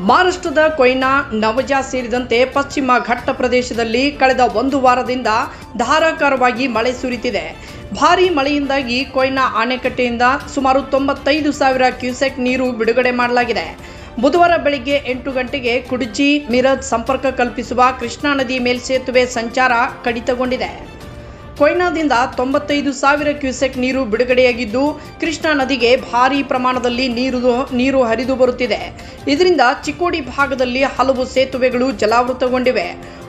ಮಹಾರಾಷ್ಟ್ರದ ಕೊಯ್ನಾ ನವಜಾ ಸೇರಿದಂತೆ ಪಶ್ಚಿಮ ಘಟ್ಟ ಪ್ರದೇಶದಲ್ಲಿ ಕಳೆದ ಒಂದು ವಾರದಿಂದ ಧಾರಾಕಾರವಾಗಿ ಮಳೆ ಸುರಿತಿದೆ. ಭಾರೀ ಮಳೆಯಿಂದಾಗಿ ಕೊಯ್ನಾ ಅಣೆಕಟ್ಟೆಯಿಂದ ಸುಮಾರು ತೊಂಬತ್ತೈದು ಸಾವಿರ ಕ್ಯೂಸೆಕ್ ನೀರು ಬಿಡುಗಡೆ ಮಾಡಲಾಗಿದೆ. ಬುಧವಾರ ಬೆಳಿಗ್ಗೆ ಎಂಟು ಗಂಟೆಗೆ ಕುಡುಚಿ ಮಿರಜ್ ಸಂಪರ್ಕ ಕಲ್ಪಿಸುವ ಕೃಷ್ಣಾ ನದಿ ಮೇಲ್ಸೇತುವೆ ಸಂಚಾರ ಕಡಿತಗೊಂಡಿದೆ. ಕೊಯ್ನಾದಿಂದ ತೊಂಬತ್ತೈದು ಸಾವಿರ ಕ್ಯೂಸೆಕ್ ನೀರು ಬಿಡುಗಡೆಯಾಗಿದ್ದು, ಕೃಷ್ಣಾ ನದಿಗೆ ಭಾರಿ ಪ್ರಮಾಣದಲ್ಲಿ ನೀರು ನೀರು ಹರಿದು ಬರುತ್ತಿದೆ. ಇದರಿಂದ ಚಿಕ್ಕೋಡಿ ಭಾಗದಲ್ಲಿ ಹಲವು ಸೇತುವೆಗಳು ಜಲಾವೃತಗೊಂಡಿವೆ.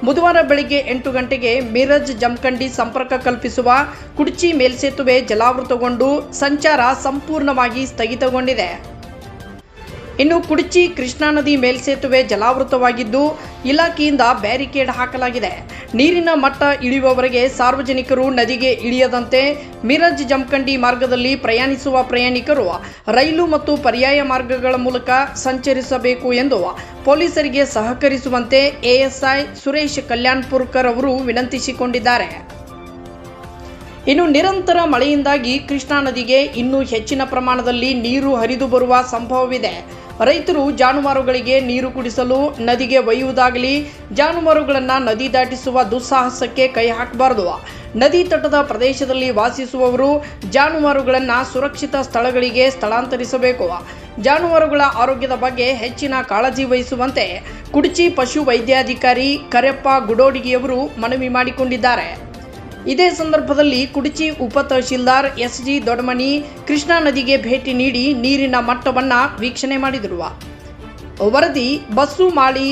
ಬುಧವಾರ ಬೆಳಿಗ್ಗೆ ಎಂಟು ಗಂಟೆಗೆ ಮಿರಜ್ ಜಮಖಂಡಿ ಸಂಪರ್ಕ ಕಲ್ಪಿಸುವ ಕುಡ್ಚಿ ಮೇಲ್ಸೇತುವೆ ಜಲಾವೃತಗೊಂಡು, ಸಂಚಾರ ಸಂಪೂರ್ಣವಾಗಿ ಸ್ಥಗಿತಗೊಂಡಿದೆ. ಇನ್ನು ಕುಡಚಿ ಕೃಷ್ಣಾ ನದಿ ಮೇಲ್ಸೇತುವೆ ಜಲಾವೃತವಾಗಿದ್ದು, ಇಲಾಖೆಯಿಂದ ಬ್ಯಾರಿಕೇಡ್ ಹಾಕಲಾಗಿದೆ. ನೀರಿನ ಮಟ್ಟ ಇಳಿಯುವವರೆಗೆ ಸಾರ್ವಜನಿಕರು ನದಿಗೆ ಇಳಿಯದಂತೆ ಮಿರಜ್ ಜಮಖಂಡಿ ಮಾರ್ಗದಲ್ಲಿ ಪ್ರಯಾಣಿಸುವ ಪ್ರಯಾಣಿಕರು ರೈಲು ಮತ್ತು ಪರ್ಯಾಯ ಮಾರ್ಗಗಳ ಮೂಲಕ ಸಂಚರಿಸಬೇಕು ಎಂದು ಪೊಲೀಸರಿಗೆ ಸಹಕರಿಸುವಂತೆ ಎಎಸ್ಐ ಸುರೇಶ್ ಕಲ್ಯಾಣ್ಪುರ್ಕರ್ ಅವರು ವಿನಂತಿಸಿಕೊಂಡಿದ್ದಾರೆ. ಇನ್ನು ನಿರಂತರ ಮಳೆಯಿಂದಾಗಿ ಕೃಷ್ಣಾ ನದಿಗೆ ಇನ್ನೂ ಹೆಚ್ಚಿನ ಪ್ರಮಾಣದಲ್ಲಿ ನೀರು ಹರಿದು ಬರುವ ಸಂಭವವಿದೆ. ರೈತರು ಜಾನುವಾರುಗಳಿಗೆ ನೀರು ಕುಡಿಸಲು ನದಿಗೆ ಒಯ್ಯುವುದಾಗಲಿ, ಜಾನುವಾರುಗಳನ್ನು ನದಿ ದಾಟಿಸುವ ದುಸ್ಸಾಹಸಕ್ಕೆ ಕೈ ಹಾಕಬಾರದು. ನದಿ ತಟದ ಪ್ರದೇಶದಲ್ಲಿ ವಾಸಿಸುವವರು ಜಾನುವಾರುಗಳನ್ನು ಸುರಕ್ಷಿತ ಸ್ಥಳಗಳಿಗೆ ಸ್ಥಳಾಂತರಿಸಬೇಕು. ಜಾನುವಾರುಗಳ ಆರೋಗ್ಯದ ಬಗ್ಗೆ ಹೆಚ್ಚಿನ ಕಾಳಜಿ ವಹಿಸುವಂತೆ ಕುಡಚಿ ಪಶು ವೈದ್ಯಾಧಿಕಾರಿ ಕರೆಪ್ಪ ಗುಡೋಡಿಗಿಯವರು ಮನವಿ ಮಾಡಿಕೊಂಡಿದ್ದಾರೆ. ಇದೇ ಸಂದರ್ಭದಲ್ಲಿ ಕುಡಚಿ ಉಪ ತಹಶೀಲ್ದಾರ್ ಎಸ್ ಜಿ ದೊಡ್ಮನಿ ಕೃಷ್ಣಾ ನದಿಗೆ ಭೇಟಿ ನೀಡಿ ನೀರಿನ ಮಟ್ಟವನ್ನ ವೀಕ್ಷಣೆ ಮಾಡಿದರು. ವರದಿ ಬಸ್ಸು ಮಾಡಿ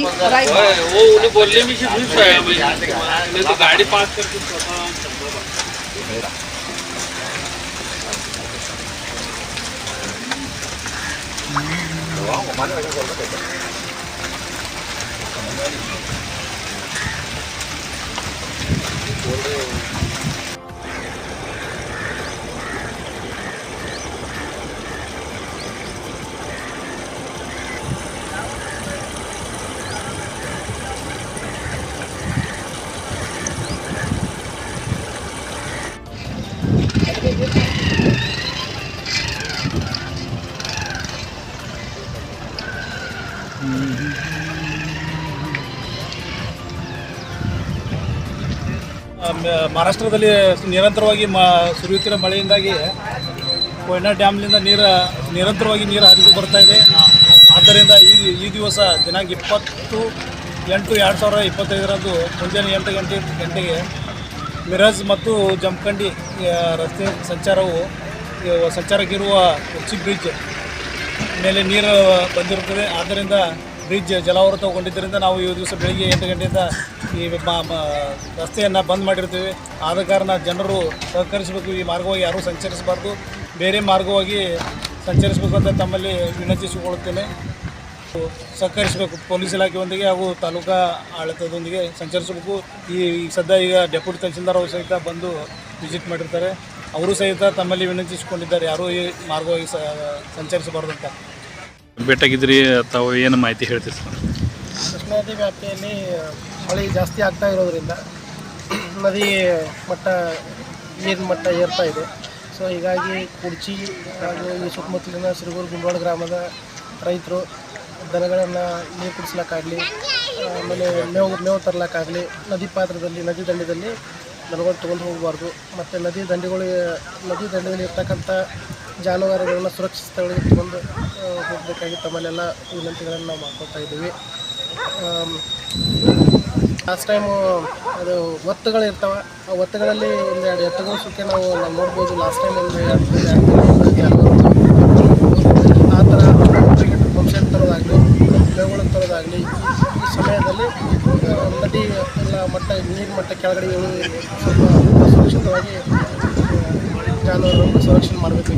ಮಹಾರಾಷ್ಟ್ರದಲ್ಲಿ ನಿರಂತರವಾಗಿ ಮ ಸುರಿಯುತ್ತಿರೋ ಮಳೆಯಿಂದಾಗಿ ಕೊಯ್ನಾ ಡ್ಯಾಮ್ನಿಂದ ನೀರು, ನಿರಂತರವಾಗಿ ನೀರು ಹರಿದು ಬರ್ತಾ ಇದೆ. ಆದ್ದರಿಂದ ಈ ಈ ದಿವಸ ದಿನಾಂಕ ಇಪ್ಪತ್ತು ಎಂಟು ಎರಡು ಸಾವಿರದ ಇಪ್ಪತ್ತೈದರಂದು ಮುಂಜಾನೆ ಎಂಟು ಗಂಟೆ, ಗಂಟೆಗೆ ಮಿರಜ್ ಮತ್ತು ಜಮಖಂಡಿ ರಸ್ತೆ ಸಂಚಾರವು ಸಂಚಾರಕ್ಕಿರುವ ಉಚ್ಚಿ ಬ್ರಿಡ್ಜ್ ಮೇಲೆ ನೀರು ಬಂದಿರುತ್ತದೆ. ಆದ್ದರಿಂದ ಬ್ರಿಡ್ಜ್ ಜಲಾವೃತಗೊಂಡಿದ್ದರಿಂದ ನಾವು ಈ ದಿವಸ ಬೆಳಿಗ್ಗೆ ಎಂಟು ಗಂಟೆಯಿಂದ ಈ ರಸ್ತೆಯನ್ನು ಬಂದ್ ಮಾಡಿರ್ತೀವಿ ಆದ ಕಾರಣ ಜನರು ಸಹಕರಿಸಬೇಕು. ಈ ಮಾರ್ಗವಾಗಿ ಯಾರೂ ಸಂಚರಿಸಬಾರ್ದು. ಬೇರೆ ಮಾರ್ಗವಾಗಿ ಸಂಚರಿಸಬೇಕು ಅಂತ ತಮ್ಮಲ್ಲಿ ವಿನಂತಿಸಿಕೊಳ್ಳುತ್ತೇನೆ. ಸಹಕರಿಸಬೇಕು. ಪೊಲೀಸ್ ಇಲಾಖೆಯೊಂದಿಗೆ ಹಾಗೂ ತಾಲೂಕಾ ಆಡಳಿತದೊಂದಿಗೆ ಸಂಚರಿಸಬೇಕು. ಈ ಸದ್ಯ ಈಗ ಡೆಪ್ಯೂಟಿ ತಹಸೀಲ್ದಾರ್ ಅವರು ಸಹಿತ ಬಂದು ವಿಸಿಟ್ ಮಾಡಿರ್ತಾರೆ. ಅವರು ಸಹಿತ ತಮ್ಮಲ್ಲಿ ವಿನಂತಿಸಿಕೊಂಡಿದ್ದಾರೆ. ಯಾರೂ ಈ ಮಾರ್ಗವಾಗಿ ಸ ಸಂಚರಿಸಬಾರ್ದು ಅಂತ. ಭೇಟಾಗಿದ್ರಿ ತಾವು ಏನು ಮಾಹಿತಿ ಹೇಳ್ತೀರಿ ಸರ್? ಕೃಷ್ಣಾ ನದಿ ವ್ಯಾಪ್ತಿಯಲ್ಲಿ ಮಳೆ ಜಾಸ್ತಿ ಆಗ್ತಾ ಇರೋದ್ರಿಂದ ನದಿ ಮಟ್ಟ ನೀರಿನ ಮಟ್ಟ ಏರ್ತಾ ಇದೆ. ಸೊ ಹೀಗಾಗಿ ಕುರ್ಚಿ ಹಾಗೂ ಈ ಸುತ್ತಮುತ್ತಲಿನ ಸಿರುಗೂರು ಗುಂಡವಾಡ ಗ್ರಾಮದ ರೈತರು ದನಗಳನ್ನು ನೀರು ಕುಡಿಸ್ಲಿಕ್ಕಾಗಲಿ ಆಮೇಲೆ ಮೇವು ಮೇವು ತರಲಿಕ್ಕಾಗಲಿ ನದಿ ಪಾತ್ರದಲ್ಲಿ ನದಿ ದಂಡದಲ್ಲಿ ದನಗಳು ತೊಗೊಂಡು ಹೋಗಬಾರ್ದು. ಮತ್ತು ನದಿ ದಂಡೆಗಳು, ನದಿ ದಂಡೆಯಲ್ಲಿ ಇರ್ತಕ್ಕಂಥ ಜಾನುವಾರುಗಳನ್ನ ಸುರಕ್ಷಿತ ಸ್ಥಳಗಳಿಗೆ ತಗೊಂಡು ಹೋಗಬೇಕಾಗಿ ತಮ್ಮಲ್ಲೆಲ್ಲ ವಿನಂತಿಗಳನ್ನು ನಾವು ಮಾಡ್ಕೊಳ್ತಾ ಇದ್ದೀವಿ. ಲಾಸ್ಟ್ ಟೈಮು ಅದು ಒತ್ತುಗಳು ಇರ್ತಾವೆ. ಆ ಒತ್ತುಗಳಲ್ಲಿ ಒಂದೆರಡು ಎತ್ತುಗಳ ಸುಕ್ಕೆ ನಾವು ನಾವು ನೋಡ್ಬೋದು. ಲಾಸ್ಟ್ ಟೈಮ್ ಒಂದು ಎರಡು ಎರಡು ಆ ಥರ ವಂಶ ತರೋದಾಗಲಿ ಮೇವುಗಳನ್ನು ತರೋದಾಗಲಿ ಈ ಸಮಯದಲ್ಲಿ ನದಿ ಎಲ್ಲ ಮಟ್ಟ ನೀರು ಮಟ್ಟ ಕೆಳಗಡೆ ಸ್ವಲ್ಪ ಸುರಕ್ಷಿತವಾಗಿ ಜಾನುವಾರು ಸಂರಕ್ಷಣೆ ಮಾಡಬೇಕು